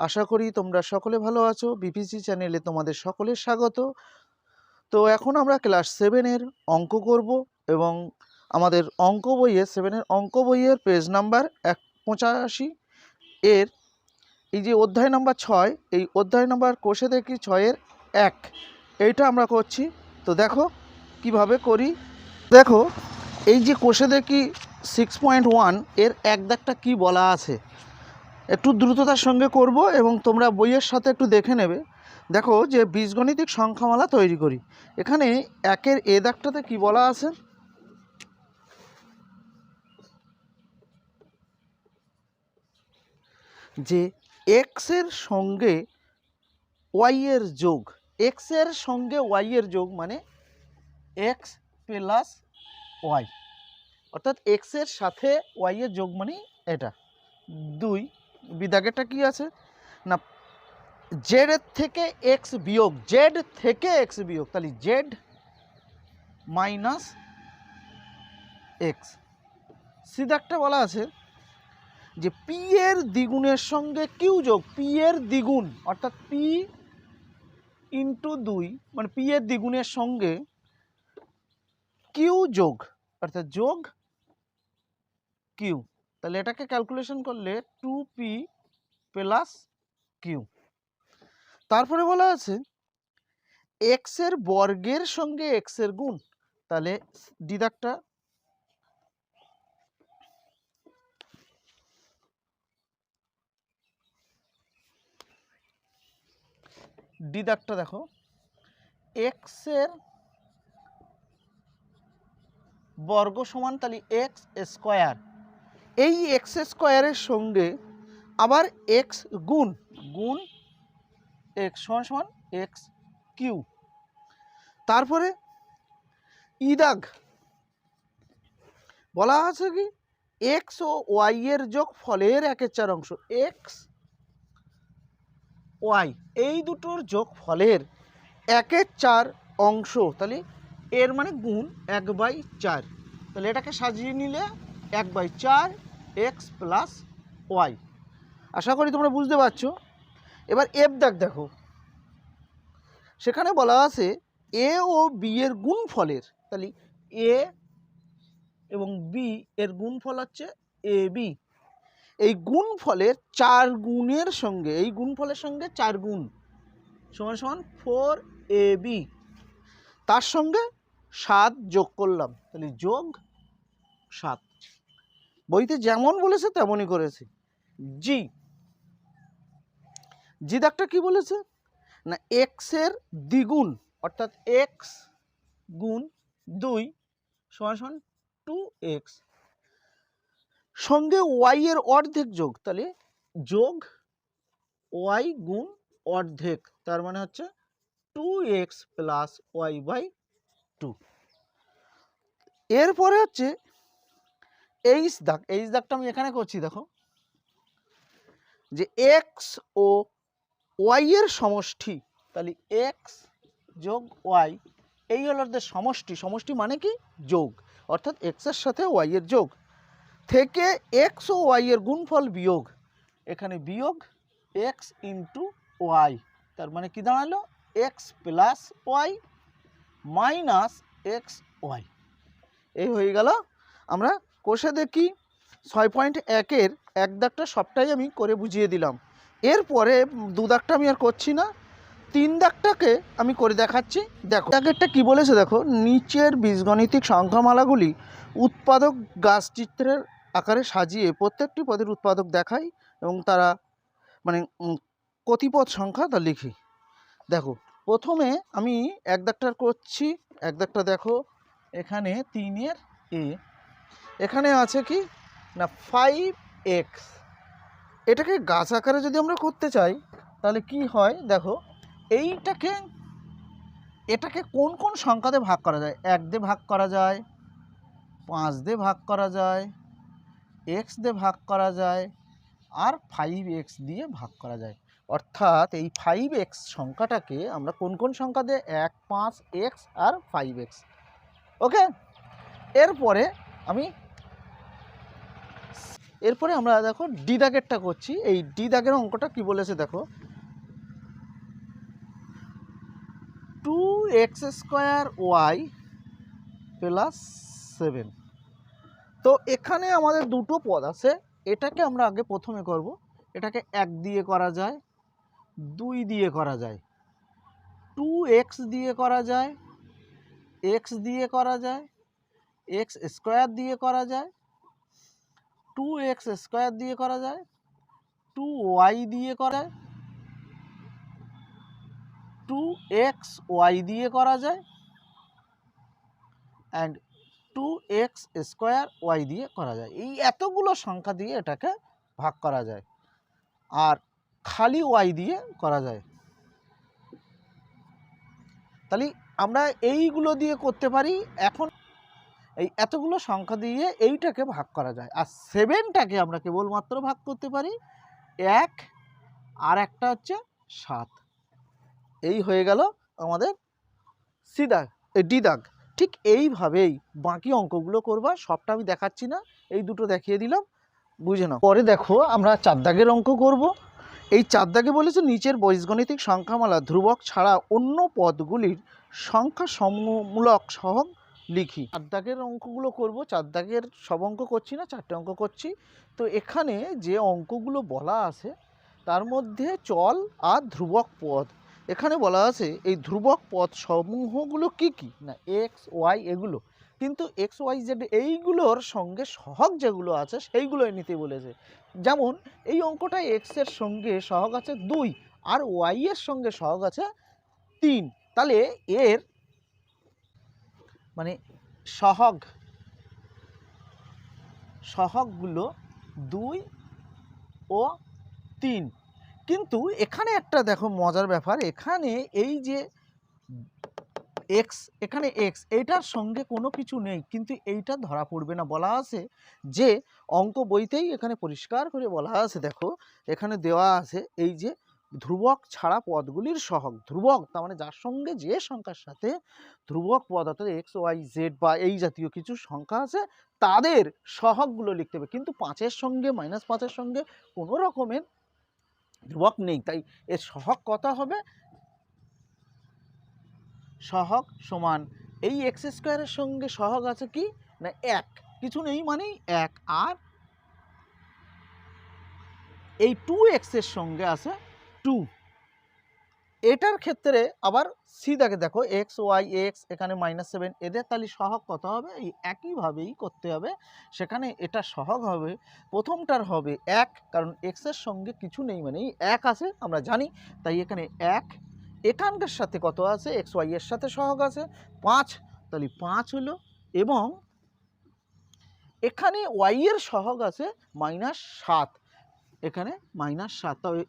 আশা করি তোমরা সকলে ভালো আছো। বিপিসি চ্যানেলে তোমাদের সকলের স্বাগত। তো এখন আমরা ক্লাস সেভেনের অঙ্ক করব এবং আমাদের অঙ্ক বইয়ের সেভেনের অঙ্ক বইয়ের পেজ নাম্বার এক পঁচাশি এর এই যে অধ্যায় নাম্বার ছয়, এই অধ্যায় নাম্বার কোষে দেখি ছয়ের এক। এইটা আমরা করছি। তো দেখো কীভাবে করি। দেখো এই যে কোষে দেখি সিক্স পয়েন্ট ওয়ানের এক দাগটা কী বলা আছে? একটু দ্রুততার সঙ্গে করব এবং তোমরা বইয়ের সাথে একটু দেখে নেবে। দেখো যে বীজগণিতিক সংখ্যামালা তৈরি করি। এখানে একের এ দাগটাতে কী বলা আছে? যে এক্সের সঙ্গে ওয়াইয়ের যোগ এক্সের সঙ্গে ওয়াইয়ের যোগ মানে এক্স প্লাস ওয়াই অর্থাৎ এক্সের সাথে ওয়াইয়ের যোগ মানে এটা। দুই বিদাগেরটা কি আছে? না জেডের থেকে এক্স বিয়োগ, জেড থেকে এক্স বিয়োগ, তাহলে জেড মাইনাস এক্স। সিদাকটা বলা আছে যে পি এর দ্বিগুণের সঙ্গে কিউ যোগ পি এর দ্বিগুণ, অর্থাৎ পি ইন্টু দুই মানে পি এর দ্বিগুণের সঙ্গে কিউ যোগ, অর্থাৎ যোগ কিউ তাহলে এটাকে ক্যালকুলেশন করলে টু পি প্লাস কিউ তারপরে বলা আছে এক্সের বর্গের সঙ্গে এক্সের গুণ, তাহলে দিদাকটা দিদাকটা দেখো এক্সের বর্গ সমান তাহলে এক্স স্কোয়ার এই এক্স স্কোয়ারের সঙ্গে আবার এক্স গুণ গুণ এক্স সমান সমান এক্স কিউ। তারপরে ইদাগ বলা আছে কি? এক্স ও ওয়াই এর যোগ ফলের একের চার অংশ এক্স ওয়াই এই দুটোর যোগ ফলের একের চার অংশ, তাহলে এর মানে গুণ এক বাই চার। তাহলে এটাকে সাজিয়ে নিলে এক বাই চার এক্স প্লাস ওয়াই আশা করি তোমরা বুঝতে পারছ। এবার এফ দাগ দেখো। সেখানে বলা আছে এ ও বি এর গুণ ফলের তাহলে এ এবং বি এর গুণফল হচ্ছে এ বি এই গুণ ফলের চার গুণের সঙ্গে, এই গুণ ফলের সঙ্গে চার গুণ, সমান সমান ফোর এ বি তার সঙ্গে সাত যোগ করলাম, তাহলে যোগ সাত। বইতে যেমন বলেছে, তেমনই করেছে। জি। জি দাগটা কি বলেছে? না এক্সের দ্বিগুণ, অর্থাৎ এক্স গুণ দুই সমান সমান টু এক্স সঙ্গে ওয়াই এর অর্ধেক যোগ, তাহলে যোগ ওয়াই গুণ অর্ধেক, তার মানে হচ্ছে two X plus Y by two এরপরে হচ্ছে এইচ দাগ, এইচ দাগটা আমি এখানে করছি, দেখো। যে এক্স ও ওয়াই এর সমষ্টি, তাহলে এক্স যোগ ওয়াই এই হলো ওদের সমষ্টি। সমষ্টি মানে কি? যোগ। অর্থাৎ এক্সের সাথে ওয়াই এর যোগ। থেকে এক্স ও ওয়াই এর গুণফল বিয়োগ। এখানে বিয়োগ এক্স ইন্টু ওয়াই তার মানে কি দাঁড়াল? X plus Y minus X Y এই হয়ে গেল আমরা কোষে দেখি ছয় পয়েন্ট একের এক দাগটা সবটাই আমি করে বুঝিয়ে দিলাম। এরপরে দু দাগটা আমি আর করছি না, তিন দাগটাকে আমি করে দেখাচ্ছি। দেখো দাগেরটা কি বলেছে দেখো, নিচের বীজগণিতিক সংখ্যামালাগুলি উৎপাদক গাছ চিত্রের আকারে সাজিয়ে প্রত্যেকটি পদের উৎপাদক দেখাই এবং তারা মানে কতিপদ সংখ্যা তা লিখি। দেখো, প্রথমে আমি এক দাগটার করছি, এক দাগটা দেখো, এখানে তিনের এ এখানে আছে কি? না ফাইভ এক্স এটাকে গাছ আকারে যদি আমরা করতে চাই, তাহলে কি হয়? দেখো, এইটাকে, এটাকে কোন কোন সংখ্যাতে ভাগ করা যায়? এক দিয়ে ভাগ করা যায়, পাঁচ দিয়ে ভাগ করা যায় এক্স দিয়ে ভাগ করা যায়, আর ফাইভ এক্স দিয়ে ভাগ করা যায়। অর্থাৎ এই ফাইভ এক্স সংখ্যাটাকে আমরা কোন কোন সংখ্যা দিয়ে? এক, পাঁচ এক্স আর ফাইভ এক্স ওকে এরপরে আমি এরপরে আমরা দেখো ডি দাগেরটা করছি। এই ডি দাগের অঙ্কটা কি বলেছে দেখো? Two X square Y plus seven তো এখানে আমাদের দুটো পদ আছে। এটাকে আমরা আগে প্রথমে করব। এটাকে এক দিয়ে করা যায়, দুই দিয়ে করা যায় টু এক্স দিয়ে করা যায় এক্স দিয়ে করা যায় এক্স স্কোয়ার দিয়ে করা যায় টু এক্স স্কোয়ার দিয়ে করা যায় টু ওয়াই দিয়ে করা যায় টু এক্স ওয়াই দিয়ে করা যায় and two X square Y দিয়ে করা যায়। এই এতগুলো সংখ্যা দিয়ে এটাকে ভাগ করা যায়, আর খালি ওয়াই দিয়ে করা যায়। তাহলে আমরা এইগুলো দিয়ে করতে পারি। এখন এই এতগুলো সংখ্যা দিয়ে এইটাকে ভাগ করা যায়। আর সেভেনটাকে আমরা কেবলমাত্র ভাগ করতে পারি। এক আর একটা হচ্ছে সাত। এই হয়ে গেল আমাদের সি দাগ, এই ডি দাগ। ঠিক এইভাবেই বাকি অঙ্কগুলো করবা, সবটা আমি দেখাচ্ছি না। এই দুটো দেখিয়ে দিলাম, বুঝে নাও। পরে দেখো আমরা চার দাগের অঙ্ক করব। এই চার দাগে বলেছে নিচের বীজগণিতিক সংখ্যামালা ধ্রুবক ছাড়া অন্য পদগুলির সংখ্যা সমূলক সহ লিখি। চার দাগের অঙ্কগুলো করব চার দাগের সব অঙ্ক করছি না, চারটে অঙ্ক করছি। তো এখানে যে অঙ্কগুলো বলা আছে, তার মধ্যে চল আর ধ্রুবক পদ। এখানে বলা আছে, এই ধ্রুবক পদ সমূহগুলো কি কি? না এক্স ওয়াই এগুলো। কিন্তু এক্স ওয়াই জেড এইগুলোর সঙ্গে সহগ যেগুলো আছে সেইগুলোই নিতে বলেছে। যেমন, এই অঙ্কটা এক্সের সঙ্গে সহগ আছে দুই, আর ওয়াই এর সঙ্গে সহগ আছে তিন। তাহলে এর মানে সহগ, সহগগুলো দুই ও তিন। কিন্তু এখানে একটা দেখো মজার ব্যাপার, এখানে এই যে এক্স এখানে এক্স এইটার সঙ্গে কোনো কিছু নেই, কিন্তু এইটা ধরা পড়বে না। বলা আছে যে অঙ্ক বইতেই এখানে পরিষ্কার করে বলা আছে, দেখো, এখানে দেওয়া আছে এই যে ধ্রুবক ছাড়া পদগুলির সহগ। ধ্রুবক, তার মানে যার সঙ্গে যে সংখ্যার সাথে ধ্রুবক পদ অর্থাৎ এক্স ওয়াই জেড বা এই জাতীয় কিছু সংখ্যা আছে, তাদের সহগগুলো লিখতে হবে। কিন্তু পাঁচের সঙ্গে মাইনাস পাঁচের সঙ্গে কোনো রকমের ধ্রুবক নেই। তাই এর সহগ কত হবে? সহগ সমান এই এক্স স্কোয়ারের সঙ্গে সহগ আছে কি? না, এক। কিছু নেই মানেই এক। আর এই টু এক্সের সঙ্গে আছে টু। এটার ক্ষেত্রে আবার সি সিদাকে দেখো এক্স ওয়াই এক্স এখানে মাইনাস সেভেন এদের তাহলে সহগ কত হবে? এই একইভাবেই করতে হবে। সেখানে এটা সহগ হবে, প্রথমটার হবে এক, কারণ এক্সের সঙ্গে কিছু নেই মানে এক আছে, আমরা জানি। তাই এখানে এক, এখানকার সাথে কত আছে? এক্স ওয়াই এর সাথে সহগ আছে, পাঁচ, তাহলে পাঁচ হলো এবং এখানে ওয়াই এর সহগ আছে মাইনাস সাত, এখানে মাইনাস সাত, তবে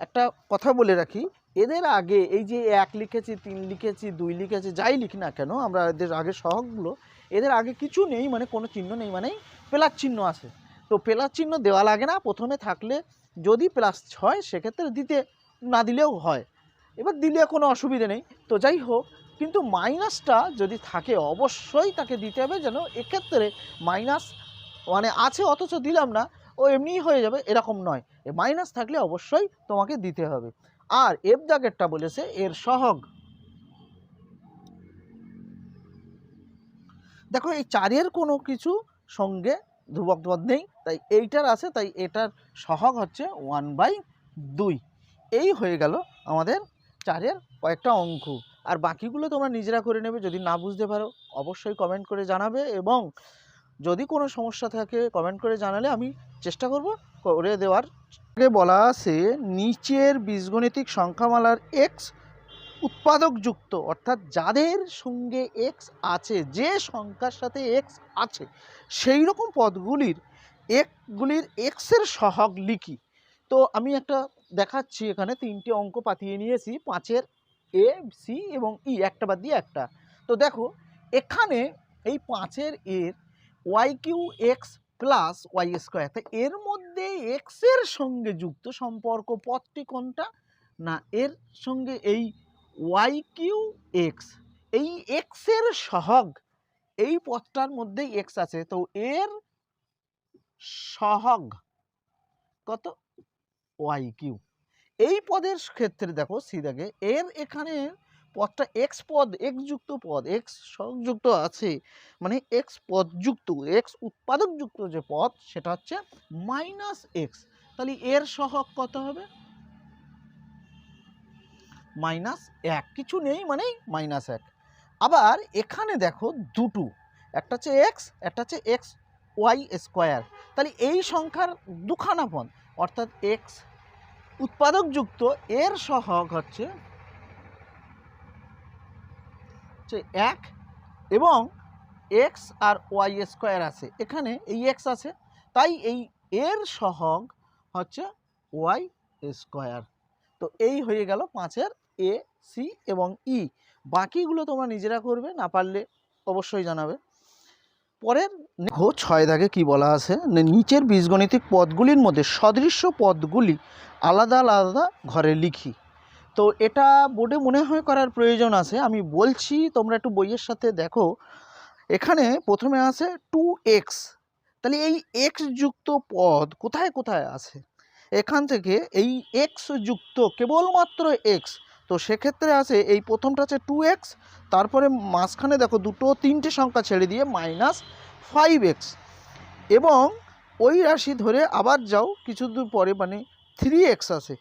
একটা কথা বলে রাখি, এদের আগে এই যে এক লিখেছি, তিন লিখেছি, দুই লিখেছি, যাই লিখি না কেন, আমরা এদের আগে সহগগুলো, এদের আগে কিছু নেই মানে কোনো চিহ্ন নেই মানে প্লাস চিহ্ন আছে। তো প্লাস চিহ্ন দেওয়া লাগে না, প্রথমে থাকলে যদি প্লাস হয়, সেক্ষেত্রে দিতে না দিলেও হয়। এবার দিলে কোনো অসুবিধে নেই। তো যাই হোক, কিন্তু মাইনাসটা যদি থাকে, অবশ্যই তাকে দিতে হবে যেন এক্ষেত্রে মাইনাস মানে আছে, অথচ দিলাম না ও এমনিই হয়ে যাবে, এরকম নয়। এ মাইনাস থাকলে অবশ্যই তোমাকে দিতে হবে। আর এফ দাগেরটা বলেছে, এর সহগ। দেখো, এই চারের কোনো কিছু সঙ্গে ধ্রুবক পদ নেই, তাই এইটার আছে, তাই এটার সহগ হচ্ছে ওয়ান বাই দুই। এই হয়ে গেল আমাদের চারের কয়েকটা অঙ্ক। আর বাকিগুলো তোমরা নিজেরা করে নেবে, যদি না বুঝতে পারো, অবশ্যই কমেন্ট করে জানাবে এবং যদি কোনো সমস্যা থাকে কমেন্ট করে জানালে আমি চেষ্টা করব করে দেওয়ার। আগে বলা আছে, নিচের বীজগণিতিক সংখ্যামালার এক্স উৎপাদকযুক্ত, অর্থাৎ যাদের সঙ্গে এক্স আছে, যে সংখ্যার সাথে এক্স আছে সেই রকম পদগুলির, একগুলির এক্সের সহগ লিখি। তো আমি একটা দেখাচ্ছি এখানে, তিনটে অঙ্ক পাতিয়ে নিয়েছি, পাঁচের এ সি এবং ই একটা বাদ দিয়ে একটা। তো দেখো, এখানে এই পাঁচের এর Y Q X plus Y square তা এর মধ্যে এক্সের সঙ্গে যুক্ত সম্পর্ক পথটি কোনটা? না, এর সঙ্গে এই ওয়াই কিউ এক্স এই এক্সের সহগ, এই পথটার মধ্যেই এক্স আছে। তো এর সহগ কত? ওয়াই কিউ এই পদের ক্ষেত্রে দেখো, সি দেখে, এর এখানে পদটা এক্স পদ এক্স যুক্ত পদ এক্স সংযুক্ত আছে মানে এক্স পদ যুক্ত এক্স উৎপাদক যুক্ত যে পদ, সেটা হচ্ছে মাইনাস এক্স তাহলে এর সহগ কত হবে? মাইনাস এক। কিছু নেই মানেই মাইনাস এক। আবার এখানে দেখো দুটো, একটা হচ্ছে এক্স একটা হচ্ছে এক্স ওয়াই স্কোয়ার তাহলে এই সংখ্যার দুখানা পদ, অর্থাৎ এক্স উৎপাদক যুক্ত এর সহগ হচ্ছে হচ্ছে এক এবং এক্স আর ওয়াই স্কোয়ার আছে। এখানে এই এক্স আছে, তাই এই এর সহগ হচ্ছে ওয়াই স্কোয়ার। তো এই হয়ে গেল পাঁচের এ, সি এবং ই। বাকিগুলো তোমরা নিজেরা করবে, না পারলে অবশ্যই জানাবে। পরের দেখো, ছয় দাগে কি বলা আছে? নিচের বীজগণিতিক পদগুলির মধ্যে সদৃশ্য পদগুলি আলাদা আলাদা ঘরে লিখি। তো এটা বোর্ডে মনে হয় করার প্রয়োজন আছে। আমি বলছি, তোমরা একটু বইয়ের সাথে দেখো। এখানে প্রথমে আছে টু এক্স তাহলে এই এক্স যুক্ত পদ কোথায় কোথায় আছে? এখান থেকে এই এক্স যুক্ত কেবলমাত্র এক্স তো সেক্ষেত্রে আছে, এই প্রথমটা আছে টু এক্স তারপরে মাঝখানে দেখো দুটো তিনটে সংখ্যা ছেড়ে দিয়ে মাইনাস ফাইভ এক্স এবং ওই রাশি ধরে আবার যাও, কিছু দূর পরে মানে থ্রি এক্স আছে।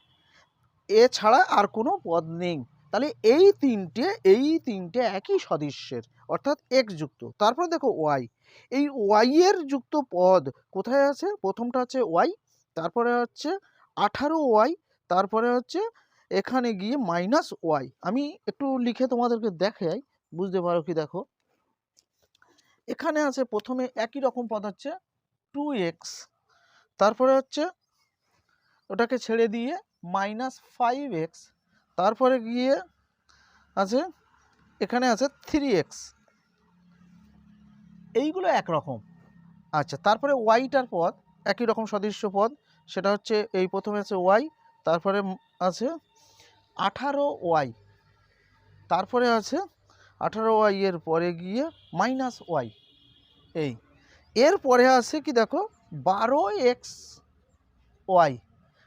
এছাড়া আর কোনো পদ নেই। তাহলে এই তিনটে এই তিনটে একই সদৃশ্যের, অর্থাৎ এক্স যুক্ত। তারপরে দেখো ওয়াই এই ওয়াইয়ের যুক্ত পদ কোথায় আছে? প্রথমটা হচ্ছে ওয়াই তারপরে হচ্ছে আঠারো ওয়াই তারপরে হচ্ছে এখানে গিয়ে মাইনাস ওয়াই আমি একটু লিখে তোমাদেরকে দেখাই, বুঝতে পারো কি দেখো? এখানে আছে প্রথমে একই রকম পদ হচ্ছে টু এক্স তারপরে হচ্ছে ওটাকে ছেড়ে দিয়ে মাইনাস ফাইভ এক্স তারপরে গিয়ে আছে, এখানে আছে থ্রি এক্স এইগুলো একরকম। আচ্ছা তারপরে ওয়াইটার পদ, একই রকম সদৃশ্য পদ, সেটা হচ্ছে এই প্রথমে আছে ওয়াই তারপরে আছে আঠারো ওয়াই তারপরে আছে আঠারো ওয়াই এর পরে গিয়ে মাইনাস ওয়াই এই, এর পরে আছে কি দেখো, বারো এক্স ওয়াই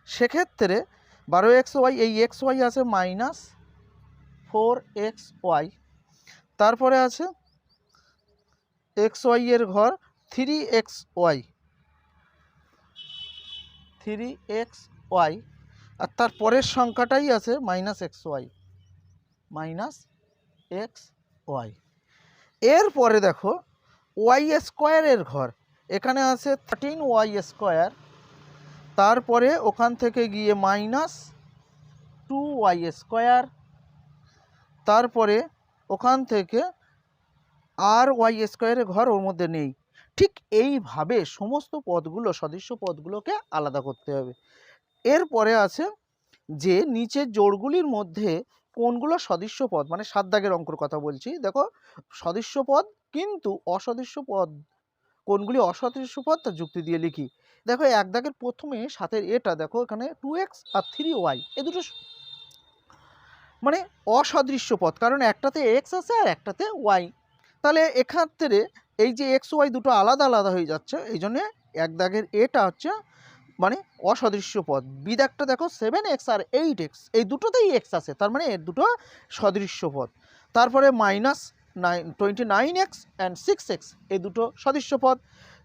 সেক্ষেত্রে বারো এক্স ওয়াই, এই এক্স ওয়াই আছে মাইনাস ফোর এক্স ওয়াই। তারপরে আছে এক্স ওয়াই এর ঘর three X Y. Three X Y. আর তার পরের সংখ্যাটাই আছে minus X Y. Minus X Y. এরপরে দেখো ওয়াই স্কোয়ারের ঘর। এখানে আছে থার্টিন ওয়াই স্কোয়ার। তারপরে ওখান থেকে গিয়ে মাইনাস টু ওয়াই স্কোয়ার তারপরে ওখান থেকে আর ওয়াই স্কোয়ারের ঘর ওর মধ্যে নেই। ঠিক এইভাবে সমস্ত পদগুলো, সদৃশ্য পদগুলোকে আলাদা করতে হবে। এরপরে আছে যে নিচের জোড়গুলির মধ্যে কোনগুলো সদৃশ্য পদ মানে সাত দাগের অঙ্কর কথা বলছি। দেখো, সদৃশ্য পদ কিন্তু অসদৃশ্য পদ, কোনগুলি অসদৃশ্য পদ তার যুক্তি দিয়ে লিখি। দেখো এক দাগের প্রথমে সাথের এটা দেখো, এখানে টু এক্স আর থ্রি ওয়াই এ দুটো মানে অসদৃশ্য পদ কারণ একটাতে এক্স আছে আর একটাতে ওয়াই তাহলে এক্ষেত্রে এই যে এক্স ওয়াই দুটো আলাদা আলাদা হয়ে যাচ্ছে, এই জন্যে এক দাগের এটা হচ্ছে মানে অসদৃশ্য পদ বি দাগটা দেখো সেভেন এক্স আর এইট এক্স এই দুটোতেই এক্স আছে, তার মানে এর দুটো সদৃশ্য পদ তারপরে minus nine twenty nine X and six X এই দুটো সদৃশ্য পদ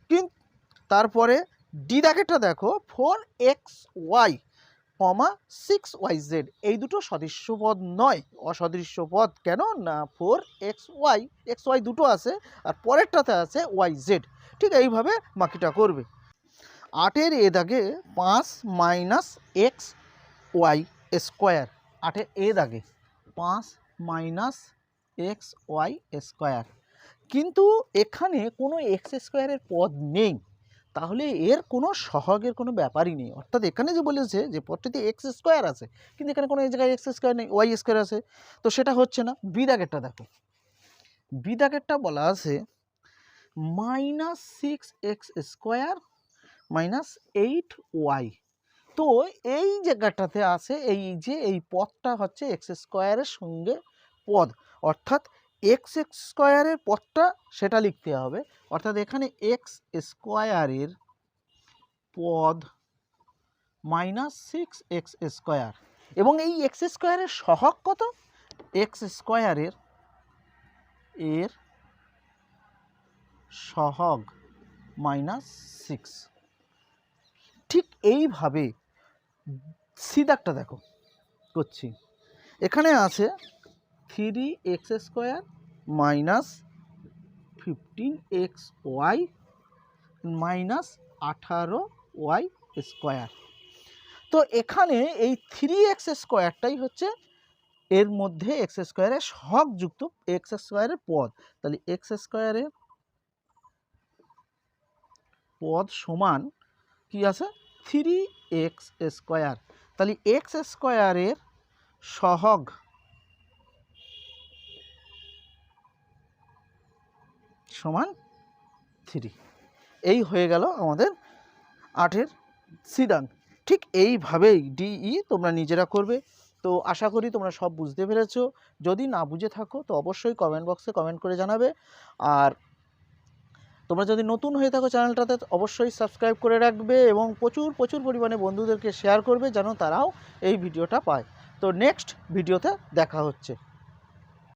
কিন্তু তারপরে ডি দাগেরটা দেখো four x y comma six Y Z এই দুটো সদৃশ্য পদ নয়। অসদৃশ্য পদ কেন? না four X Y X Y দুটো আছে, আর পরেরটাতে আছে ওয়াই জেড ঠিক এইভাবে বাকিটা করবে। আটের এ দাগে পাঁচ মাইনাস এক্স ওয়াই স্কোয়ার আটের এ দাগে পাঁচ মাইনাস এক্স ওয়াই স্কোয়ার কিন্তু এখানে কোনো এক্স স্কোয়ারের পদ নেই। তাহলে এর কোনো সহগের কোনো ব্যাপারই নেই। অর্থাৎ এখানে যে বলেছে যে পদটিতে এক্স স্কোয়ার আছে, কিন্তু এখানে কোনো জায়গায় এক্স স্কোয়ার নেই ওয়াই স্কোয়ার আছে, তো সেটা হচ্ছে না। বি দাগেরটা দেখো। বি দাগেরটা বলা আছে minus six X square minus eight Y তো এই জায়গাটাতে আছে, এই যে এই পদটা হচ্ছে এক্স স্কোয়ারের সঙ্গে পদ। অর্থাৎ এক্স এক্স স্কোয়ারের পদটা সেটা লিখতে হবে। অর্থাৎ এখানে এক্স স্কোয়ারের পদ মাইনাস সিক্স এক্স স্কোয়ার এবং এই এক্স স্কোয়ারের সহগ কত? এক্স স্কোয়ারের এর সহগ মাইনাস সিক্স ঠিক এইভাবে সিদাকটা দেখো, করছি। এখানে আছে three X square minus fifteen X Y minus আঠারো ওয়াই স্কোয়ার। তো এখানে এই থ্রি এক্স স্কোয়ারটাই হচ্ছে এর মধ্যে এক্স স্কোয়ারের সহগযুক্ত এক্স স্কোয়ারের পদ। তাহলে এক্স স্কোয়ারের পদ সমান কি আছে? Three X square. তাহলে এক্স স্কোয়ারের সহগ সমান থ্রি। এই হয়ে গেল আমাদের আটের সিদাং ঠিক এইভাবেই ডিই তোমরা নিজেরা করবে। তো আশা করি তোমরা সব বুঝতে পেরেছ। যদি না বুঝে থাকো, তো অবশ্যই কমেন্ট বক্সে কমেন্ট করে জানাবে। আর তোমরা যদি নতুন হয়ে থাকো চ্যানেলটাতে অবশ্যই সাবস্ক্রাইব করে রাখবে এবং প্রচুর প্রচুর পরিমাণে বন্ধুদেরকে শেয়ার করবে যেন তারাও এই ভিডিওটা পায়। তো নেক্সট ভিডিওতে দেখা হচ্ছে।